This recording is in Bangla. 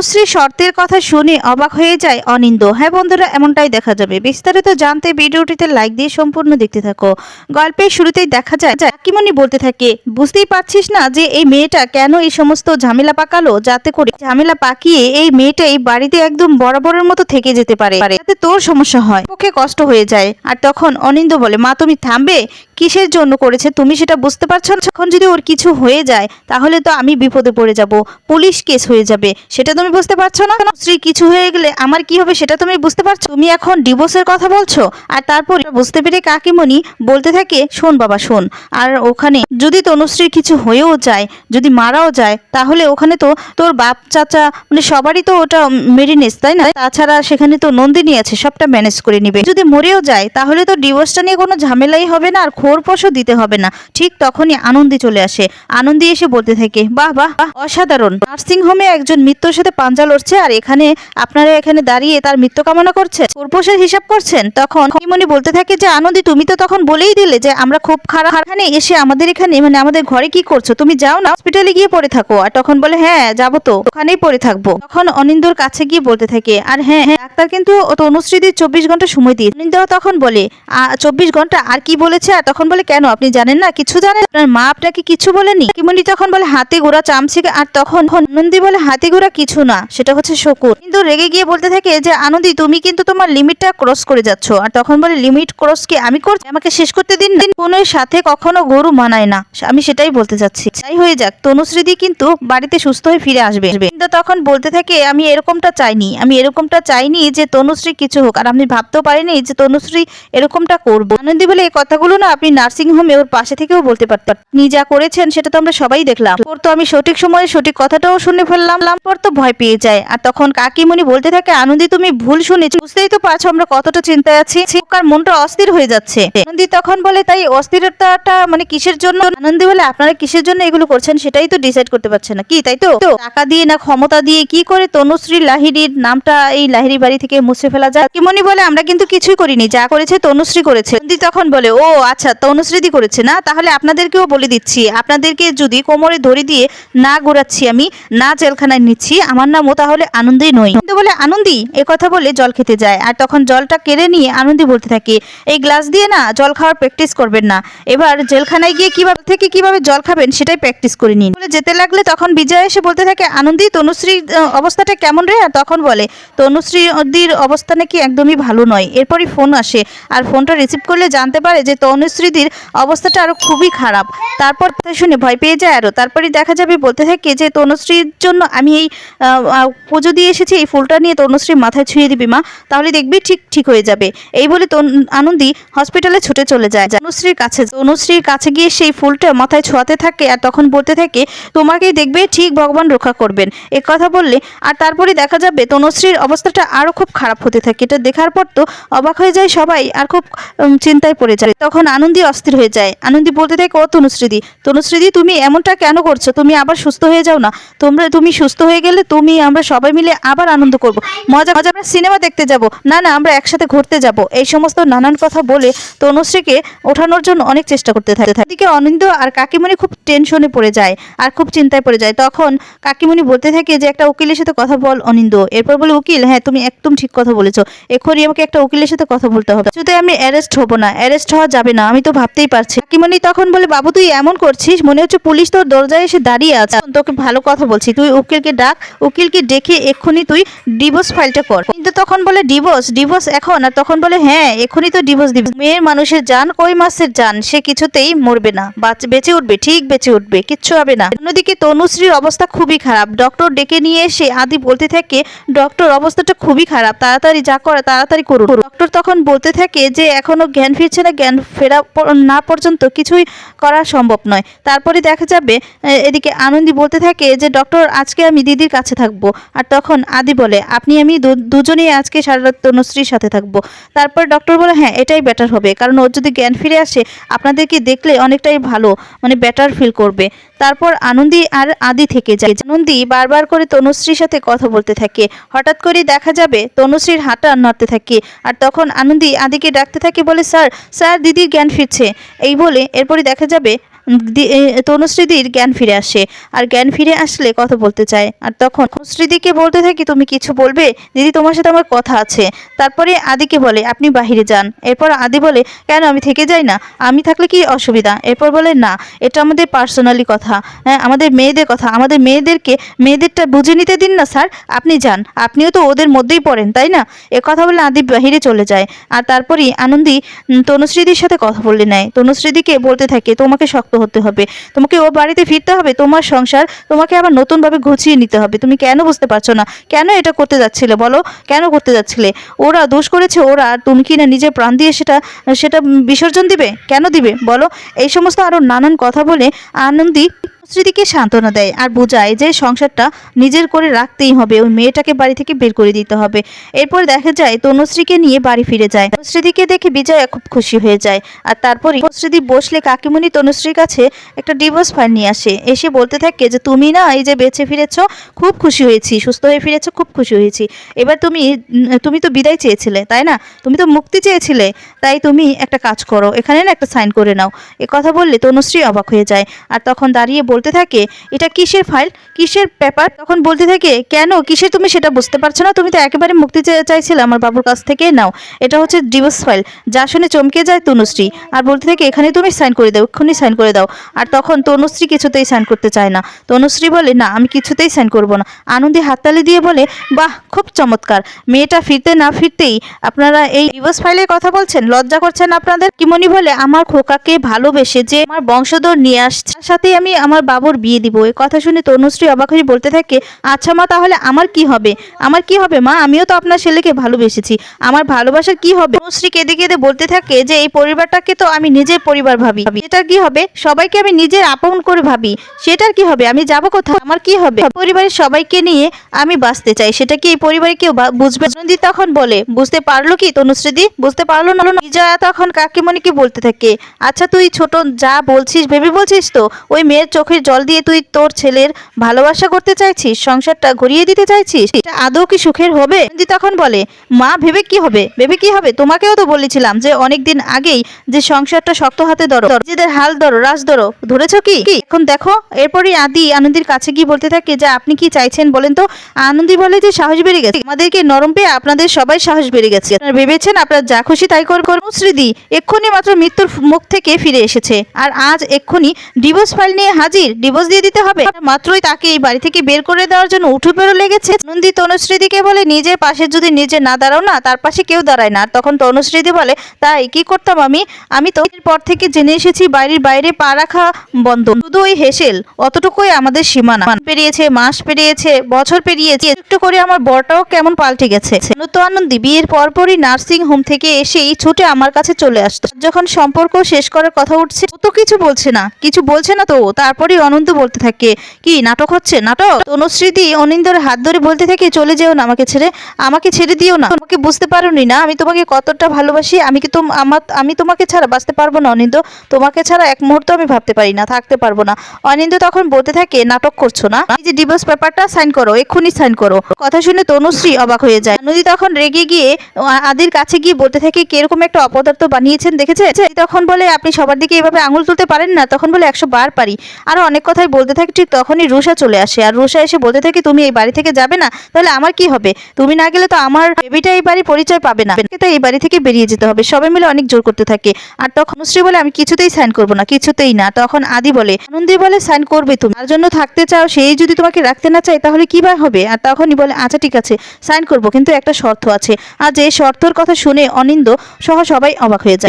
তনুশ্রী শর্তের কথা শুনে অবাক হয়ে যায় অনিন্দ। হ্যাঁ বন্ধুরা, এমনটাই দেখা যাবে। বিস্তারিত জানতে ভিডিওটিতে লাইক দিয়ে সম্পূর্ণ দেখতে থাকো। গল্পের শুরুতেই দেখা যায়, কাকিমণি বলতে থাকে, বুঝতেই পারছিস না যে এই মেয়েটা কেন এই সমস্ত ঝামেলা পাকালো? যাতে করে ঝামেলা পাকিয়ে এই মেয়েটা এই বাড়িতে একদম বরাবরের মতো থেকে যেতে পারে। যাতে তোর সমস্যা হয়। পক্ষে কষ্ট হয়ে যায়। আর তখন অনিন্দ বলে, মা, তুমি থামবে? কিসের জন্য করেছে তুমি সেটা বুঝতে পারছ না? এখন যদি ওর কিছু হয়ে যায়, তাহলে তো আমি বিপদে পড়ে যাব, পুলিশ কেস হয়ে যাবে, সেটা তুমি বুঝতে পারছ না? স্ত্রী, কিছু হয়ে গেলে আমার কি হবে সেটা তুমি বুঝতে পারছ? তুমি এখন ডিভোর্সের কথা বলছো, আর তারপর বুঝতে পেরে কাকিমণি বলতে থাকে, শোন বাবা, শোন। আর ওখানে যদি তনুশ্রীর কিছু হয়েও যায়, যদি মারাও যায়, তাহলে ওখানে তো তোর বাপ, চাচা মানে সবারই তো ওটা মেরে নিস তাই না? তাছাড়া সেখানে তো নন্দিনী আছে, সবটা ম্যানেজ করে নিবে। যদি মরেও যায়, তাহলে তো ডিভোর্সটা নিয়ে কোনো ঝামেলাই হবে না, আর খোরপোশও দিতে হবে না। ঠিক তখনই আনন্দি চলে আসে। আনন্দি এসে বলতে থাকে, বাহ বাহ অসাধারণ। নার্সিং হোমে একজন মৃত্যুর সাথে পাঞ্জা লড়ছে আর এখানে আপনারা এখানে দাঁড়িয়ে তার মৃত্যু কামনা করছেন? খোরপোশের হিসাব করছেন? তখন মনি বলতে থাকে যে, আনন্দি, তুমি তো তখন বলেই দিলে যে, আমরা খুব খারাপ। এখানে এসে আমাদের এখানে মানে আমাদের ঘরে কি করছ? তুমি যাও না হসপিটালে গিয়ে পড়ে থাকো। আর তখন বলে হ্যাঁ যাব তো, ওখানেই পড়ে থাকব। তখন অনিন্দর কাছে গিয়ে বলতে থাকে, আর হ্যাঁ হ্যাঁ ডাক্তার কিন্তু ও তনুশ্রীদের চব্বিশ ঘণ্টা সময় দিয়ে অনিন্দ তখন বলে চব্বিশ ঘণ্টা, আর কি বলেছে আর তখন বলে, কেন? আপনি জানেন না? কিছু জানেন? আপনার মা আপনাকে কিছু বলেনি? কিমনি তখন বলে, হাতে গোড়া চামচিক আর তখন নন্দী বলে, হাতে গোড়া কিছু না, সেটা হচ্ছে শকুন। কিন্তু রেগে গিয়ে বলতে থাকে যে, আনন্দি, তুমি কিন্তু তোমার লিমিটটা ক্রস করে যাচ্ছ। আর তখন বলে, লিমিট ক্রস কি আমি করছি? আমাকে শেষ করতে দিন দিন বোনের সাথে কখনো গরু মানায় না। আমি সেটাই বলতে চাচ্ছি। তাই হয়ে যাক, তনুশ্রীদি কিন্তু বাড়িতে সুস্থ হয়ে ফিরে আসবে। কিন্তু তখন বলতে থাকে, আমি এরকমটা চাইনি। আমি এরকমটা চাইনি যে, তনুশ্রী কিছু হোক। আর আমি ভাবতেও পারিনি যে, তনুশ্রী এরকমটা করব। আনন্দি বলে এই কথাগুলো না আপনি নার্সিং হোমে ওর পাশে থেকেও বলতে পারতেন আপনি যা করেছেন সেটা তো আমরা সবাই দেখলাম। ওর তো আমি সঠিক সময়ে সঠিক কথাটাও শুনে ফেললাম। পর তো ভয় পেয়ে যায়। আর তখন কাকিমণি বলতে থাকে, আনন্দি, তুমি ভুল শুনেছ। বুঝতেই তো পারছ আমরা কতটা চিন্তায় আছি। ওকার মনটা অস্থির হয়ে যাচ্ছে। আনন্দি তখন বলে, তাই অস্থিরতাটা মানে কিসের জন্য? আনন্দি বলে, আপনারা কিসের জন্য এগুলো করছেন সেটাই তো ডিসাইড করতে পারছে না। কি, তাই তো? টাকা দিয়ে না ক্ষমতা দিয়ে কি করে তনুশ্রী লাহিড়ির নামটা এই লাহিড়ি বাড়ি থেকে মুছে ফেলা যায়? কিমনি বলে, আমরা কিন্তু কিছুই করিনি। যা করেছে তনুশ্রী করেছে। আনন্দি তখন বলে, ও আচ্ছা তনুশ্রীদি করেছে না, তাহলে আপনাদেরকেও বলে দিচ্ছি, আপনাদেরকে যদি কোমরে ধরে দিয়ে না ঘোরাচ্ছি আমি, না জেলখানায় নিচ্ছি, আমার নামও তাহলে আনন্দী নই কিন্তু বলে, আনন্দি, এ কথা বলে জল খেতে যায়। আর তখন জলটা কেড়ে নিয়ে আনন্দি বলতে থাকে, এই গ্লাস দিয়ে না জল খাওয়ার প্র্যাকটিস করবেন না। এবার জেলখানায় গিয়ে কীভাবে, থেকে কীভাবে জল খাবেন সেটাই প্র্যাকটিস করে নিন। বলে, যেতে লাগলে তখন বিজয় এসে বলতে থাকে, আনন্দি, তনুশ্রী অবস্থাটা কেমন রে? আর তখন বলে তনুশ্রীদির অবস্থা নাকি একদমই ভালো নয়। এরপরই ফোন আসে, আর ফোনটা রিসিভ করলে জানতে পারে যে তনুশ্রীদির অবস্থাটা আরও খুবই খারাপ। তারপর শুনে ভয় পেয়ে যায় আরও। তারপরে দেখা যাবে, বলতে থাকে যে তনুশ্রীর জন্য আমি এই পুজো দিয়ে এসেছি, এই ফুলটা নিয়ে তনুশ্রী মাথায় ছুঁয়ে দিবি মা, তাহলে দেখবি ঠিক ঠিক হয়ে যাবে। এই বলে আনন্দি হসপিটালে ছুটে চলে যায়। তনুশ্রীর কাছে তনুশ্রীর কাছে গিয়ে সেই ফুলটা মাথায় ছোঁয়াতে থাকে আর তখন বলতে থাকে, তোমাকেই দেখবে ঠিক ভগবান রক্ষা করবেন। এ কথা বললে, আর তারপরে দেখা যাবে, তনুশ্রীর অবস্থাটা আরও খুব খারাপ হতে থাকে। এটা দেখার পর তো অবাক হয়ে যায় সবাই, আর খুব চিন্তায় পড়ে যায়। তখন আনন্দি অস্থির হয়ে যায়। আনন্দি বলতে থাকে, ও তনুশ্রীদি তনুশ্রীদি, তুমি এমনটা কেন করছ? তুমি আবার সুস্থ হয়ে যাও না। তোমরা, তুমি সুস্থ হয়ে গেলে তুমি, আমরা সবাই মিলে আবার আনন্দ করব। মজা মজা, আমরা সিনেমা দেখতে যাব। না না, আমরা একসাথে ঘুরতে যাব। এই সমস্ত নানান কথা বলে তনুশ্রীকে ওঠানোর জন্য অনেক চেষ্টা করতে থাকে। এদিকে অনিন্দ আর কাকিমণি খুব টেনশনে পড়ে যায় আর খুব চিন্তায় পড়ে যায়। তখন কাকিমণি বলতে থাকে যে, একটা উকিলের সাথে কথা বল অনিন্দ এরপর বলে, উকিল হ্যাঁ তুমি একদম ঠিক কথা বলেছ। এখনই আমাকে একটা উকিলের সাথে কথা বলতে হবে। যদি আমি অ্যারেস্ট হব না। অ্যারেস্ট হওয়া যাবে না। আমি তো ভাবতেই পারছি কাকিমণি তখন বলে, বাবু, তুই এমন করছিস? মনে হচ্ছে পুলিশ তোর দরজায় এসে দাঁড়িয়ে আছে। তোকে ভালো কথা বলছি। তুই উকিলকে ডাক, উকিলকে ডেকে এক্ষুনি তুই ডিভোর্স ফাইলটা কর। কিন্তু তখন বলে, ডিভোর্স? ডিভোর্স এখন? আর তখন বলে হ্যাঁ এক্ষুনি তো ডিভোর্স দিবি। মেয়ের মানুষের জান কই মাসের জান সে কিছুতেই মরবে না। বাঁচ- উঠবে, ঠিক বেঁচে উঠবে, কিচ্ছু হবে না। অন্যদিকে তনুশ্রীর অবস্থা খুবই খারাপ। ডক্টর ডেকে নিয়ে এসে আদি বলতে থাকে, ডক্টর, অবস্থাটা খুবই খারাপ। তাড়াতাড়ি যা করে, তাড়াতাড়ি করুন। ডক্টর তখন বলতে থাকে যে, এখনও জ্ঞান ফিরছে না, জ্ঞান ফেরা না পর্যন্ত কিছুই করা সম্ভব নয়। তারপরে দেখা যাবে এদিকে আনন্দী বলতে থাকে যে, ডক্টর, আজকে আমি দিদির কাছে থাকব। আর তখন আদি বলে, আপনি, আমি দুজনেই আজকে সারারাত তনুশ্রীর সাথে থাকব। তারপর ডক্টর বলে হ্যাঁ এটাই বেটার হবে। কারণ ওর যদি জ্ঞান ফিরে আসে, আপনাদেরকে দেখলে অনেকটাই ভালো মানে বেটার ফিল করবে। তারপর আনন্দি আর আদি থেকে যায়। আনন্দি বারবার করে তনুশ্রীর সাথে কথা বলতে থাকে। হঠাৎ করে দেখা যাবে তনুশ্রীর হাঁটা নড়তে থাকে। আর তখন আনন্দি আদিকে ডাকতে থাকে বলে, স্যার স্যার, দিদির জ্ঞান ফিরছে। এই বলে এরপরে দেখা যাবে তনুশ্রীদির জ্ঞান ফিরে আসে। আর জ্ঞান ফিরে আসলে কথা বলতে চায়। আর তখন তনুশ্রীদিকে বলতে থাকি, তুমি কিছু বলবে? দিদি তোমার সাথে আমার কথা আছে। তারপরে আদিকে বলে, আপনি বাহিরে যান। এরপর আদি বলে, কেন? আমি থেকে যাই না। আমি থাকলে কি অসুবিধা? এরপর বলে, না, এটা আমাদের পার্সোনালি কথা। হ্যাঁ আমাদের মেয়েদের কথা। আমাদের মেয়েদেরকে, মেয়েদেরটা বুঝে নিতে দিন না, স্যার। আপনি যান। আপনিও তো ওদের মধ্যেই পড়েন, তাই না? এ কথা বলে আদি বাহিরে চলে যায়। আর তারপরেই আনন্দি তনুশ্রীদির সাথে কথা বলে নেয়। তনুশ্রীদিকে বলতে থাকে, তোমাকে শক্ত হতে হবে। তোমাকে ও বাড়িতে ফিরতে হবে, তোমার সংসার তোমাকে আবার নতুনভাবে গুছিয়ে নিতে হবে। তুমি কেন বুঝতে পারছ না? কেন এটা করতে যাচ্ছিলে বলো? কেন করতে যাচ্ছিলে? ওরা দোষ করেছে ওরা, আর তুমি কি না নিজের প্রাণ দিয়ে সেটা সেটা বিসর্জন দিবে? কেন দিবে? বলো। এই সমস্ত আরও নানান কথা বলে আনন্দি স্মৃতিকে সান্ত্বনা দেয় আর বোঝায় যে সংসারটা নিজের করে রাখতেই হবে, ওই মেয়েটাকে বাড়ি থেকে বের করে দিতে হবে। এরপর দেখা যায় তনুশ্রীকে নিয়ে বাড়ি ফিরে যায়। তনুশ্রীদিকে দেখে বিজয়া খুব খুশি হয়ে যায় আর তারপরে তনুশ্রীদি বসলে কাকিমণি তনুশ্রীর কাছে একটা ডিভোর্স ফাইল নিয়ে আসে। এসে বলতে থাকে যে, তুমি না এই যে বেঁচে ফিরেছ, খুব খুশি হয়েছি, সুস্থ হয়ে ফিরেছ, খুব খুশি হয়েছি। এবার তুমি তুমি তো বিদায় চেয়েছিলে, তাই না? তুমি তো মুক্তি চেয়েছিলে, তাই তুমি একটা কাজ করো, এখানে না একটা সাইন করে নাও। এ কথা বললে তনুশ্রী অবাক হয়ে যায়। আর তখন দাঁড়িয়ে বলতে থাকে, এটা কিসের ফাইল? কিসের পেপার? তখন বলতে থাকে, কেন? কিসের তুমি সেটা বুঝতে পারছ না? তুমি তো একেবারে মুক্তি চাইছিলে আমার বাবুর কাছ থেকে, নাও। এটা হচ্ছে ডিভোর্স ফাইল। যা শুনে চমকে যায় তনুশ্রী। আর বলতে থাকে, এখানে তুমি সাইন করে দাও, এক্ষুনি সাইন করে দাও। আর তখন তনুশ্রী কিছুতেই সাইন করতে চায় না। তনুশ্রী বলে, না, আমি কিছুতেই সাইন করব না। আনন্দে হাততালি দিয়ে বলে, বাহ, খুব চমৎকার। মেয়েটা ফিরতে না ফিরতেই আপনারা এই ডিভোর্স ফাইলের কথা বলছেন? লজ্জা করছেন আপনাদের? কিমনি বলে, আমার খোকাকে ভালোবেসে যে আমার বংশধর নিয়ে আসছে সাথেই আমি আমার বাবুর বিয়ে দিব। এই কথা শুনে তনুশ্রী অবাক হয়ে বলতে থাকে আচ্ছা মা, তাহলে আমার কি হবে? আমার কি হবে মা? আমিও তো আপনার ছেলেকে ভালোবেসেছি। আমার ভালোবাসার কি হবে? তনুশ্রী কেঁদে কেঁদে বলতে থাকে যে, এই পরিবারটাকে তো আমি নিজের পরিবার ভাবি। সেটার কি হবে? সবাইকে আমি নিজের আপন করে ভাবি। সেটার কি হবে? আমি যাব কোথাও আমার কি হবে? পরিবারের সবাইকে নিয়ে আমি বাঁচতে চাই। সেটা কি এই পরিবারে কেউ বুঝবে? নন্দী তখন বলে, বুঝতে পারল কি তনুশ্রীদি বুঝতে পারল না? বিজয়া তখন কাকিমণিকে বলতে থাকে আচ্ছা তুই ছোট, যা বলছিস, ভেবে বলছিস তো? ওই মেয়ের চোখের জল দিয়ে তুই তোর ছেলের ভালোবাসা করতে চাইছিস? সংসারটা ঘুরিয়ে দিতে চাইছিস? আদৌ কি সুখের হবে? তখন বলে, মা, ভেবে কি হবে? ভেবে কি হবে? তোমাকেও তো বলেছিলাম যে অনেক দিন আগেই যে সংসারটা শক্ত হাতে ধরো। নিজেদের হাল ধরো, রাজ ধরো। ধরেছো কি? এখন দেখো, এরপরই আদি আনন্দির কাছে গিয়ে বলতে থাকে যে, আপনি কি চাইছেন বলেন তো? আনন্দি বলে যে, সাহস বেড়ে গেছে। আমাদেরকে নরম পেয়ে আপনাদের সবাই সাহস বেড়ে গেছে। আপনারা ভেবেছেন আপনারা যা খুশি তাই কর শ্রীদি এক্ষুনি মাত্র মৃত্যুর মুখ থেকে ফিরে এসেছে। আর আজ এক্ষুনি ডিভোর্স ফাইল নিয়ে হাজির। ডিভোর্স দিয়ে দিতে হবে। মাত্রই তাকে এই বাড়ি থেকে বের করে দেওয়ার জন্য উঠে বেরো লেগেছে। নন্দী তনুশ্রীদিকে বলে, নিজের পাশে যদি নিজে না দাঁড়াও না, তার পাশে কেউ দাঁড়ায় না। তখন তনুশ্রীদি বলে, তাই কি করতাম আমি? আমি তো পর থেকে জেনে এসেছি, বাড়ির বাইরে পা রাখা বন্ধ। শুধু ওই হেসেল, অতটুকুই আমাদের সীমানা। পেরিয়েছে, মাস পেরিয়েছে, বছর পেরিয়েছে। একটু করে আমার বরটাও কেমন পাল্টে গেছে। নতু আনন্দী বিয়ের পরপরই নার্সিং হোম থেকে এসেই ছুটে আমার কাছে চলে আসতো। যখন সম্পর্ক শেষ করার কথা উঠছে তো কিছু বলছে না। কিছু বলছে না তো তারপরেই অনন্ত বলতে থাকে, কি, নাটক হচ্ছে? নাটক? তনুশ্রীদি অনিন্দর হাত ধরে বলতে থাকে, চলে যেও না আমাকে ছেড়ে আমাকে ছেড়ে দিও না। তোমাকে বুঝতে পারোনি না, আমি তোমাকে কতটা ভালোবাসি, আমি কি তোম আমার আমি তোমাকে ছাড়া বাঁচতে পারব না অনিন্দ? তোমাকে ছাড়া এক মুহূর্ত আমি ভাবতে পারি না, থাকতে পারব না। অনিন্দ তখন বলতে থাকে, নাটক করছ না? এই যে ডিভোর্স পেপারটা সাইন করো, এক্ষুনি সাইন করো। কথা শুনে তনুশ্রী অবাক হয়ে যায়। নদী তখন রেগে গিয়ে আদির কাছে গিয়ে বলতে থাকে কীরকম একটা অপদার্থ বানিয়েছেন দেখেছে তখন বলে, আপনি সবার দিকে এভাবে আঙুল তুলতে পারেন না। তখন বলে, একশো বার পারি। আরও অনেক কথাই বলতে থাকে, ঠিক তখনই রুষা চলে আসে। আর রুষা এসে বলতে থাকে, তুমি এই বাড়ি থেকে যাবে না? তাহলে আমার কি হবে? তুমি না গেলে তো আমার বেবিটা এই বাড়ি পরিচয় পাবে না। তো এই বাড়ি থেকে বেরিয়ে যেতে হবে। সবাই মিলে অনেক জোর করতে থাকে। আর তখন অনুশ্রী বলে, আমি কিছুতেই সাইন করব না, কিছুতেই না। তখন আদি বলে, আনন্দি বলে, সাইন করবে তুমি। তার জন্য থাকতে চাও, সেই যদি তোমাকে রাখতে না চাই তাহলে কি বা হবে? আর তখনই বলে আচ্ছা ঠিক আছে, সাইন করব, কিন্তু একটা শর্ত আছে। আর যে শর্তর কথা শুনে অনিন্দ সহ সবাই অবাক হয়ে যায়।